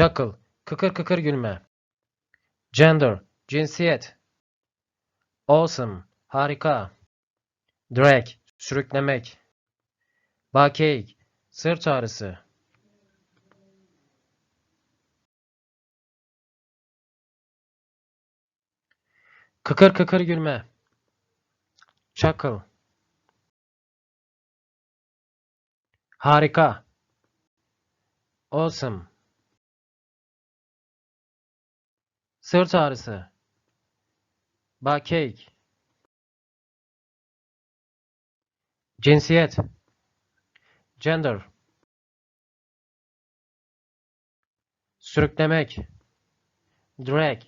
Chuckle, kıkır kıkır gülme. Gender, cinsiyet. Awesome, harika. Drag, sürüklemek. Backache, sırt ağrısı. Kıkır kıkır gülme. Chuckle. Harika. Awesome. Sırt ağrısı. Backache. Cinsiyet. Gender. Sürüklemek. Drag.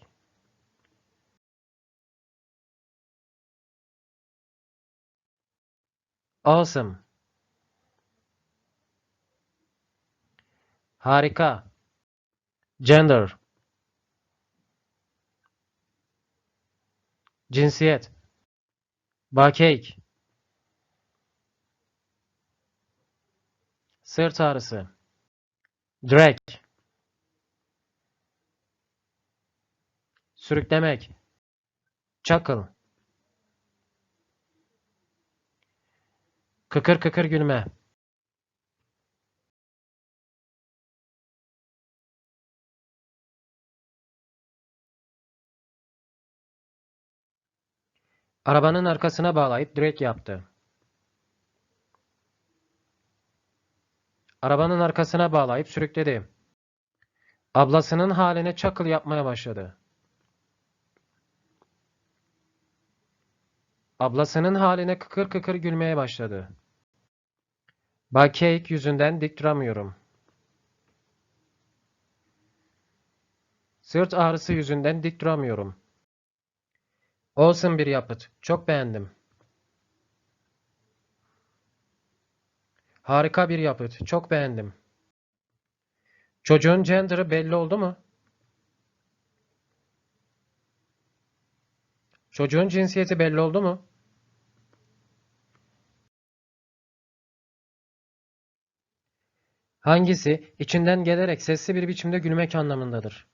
Awesome. Harika. Gender. Cinsiyet. Backache. Sırt ağrısı. Drag. Sürüklemek. Chuckle. Kıkır kıkır gülme. Arabanın arkasına bağlayıp drag yaptı. Arabanın arkasına bağlayıp sürükledi. Ablasının haline çakıl yapmaya başladı. Ablasının haline kıkır kıkır gülmeye başladı. Backache yüzünden dik duramıyorum. Sırt ağrısı yüzünden dik duramıyorum. Olsun bir yapıt. Çok beğendim. Harika bir yapıt. Çok beğendim. Çocuğun gender'ı belli oldu mu? Çocuğun cinsiyeti belli oldu mu? Hangisi içinden gelerek sesli bir biçimde gülmek anlamındadır?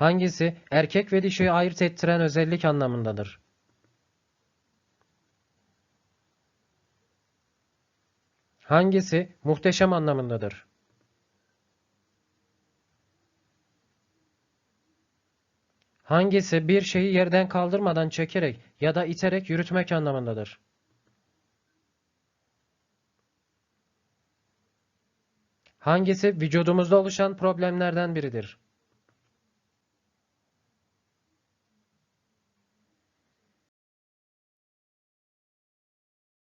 Hangisi erkek ve dişiyi ayırt ettiren özellik anlamındadır? Hangisi muhteşem anlamındadır? Hangisi bir şeyi yerden kaldırmadan çekerek ya da iterek yürütmek anlamındadır? Hangisi vücudumuzda oluşan problemlerden biridir?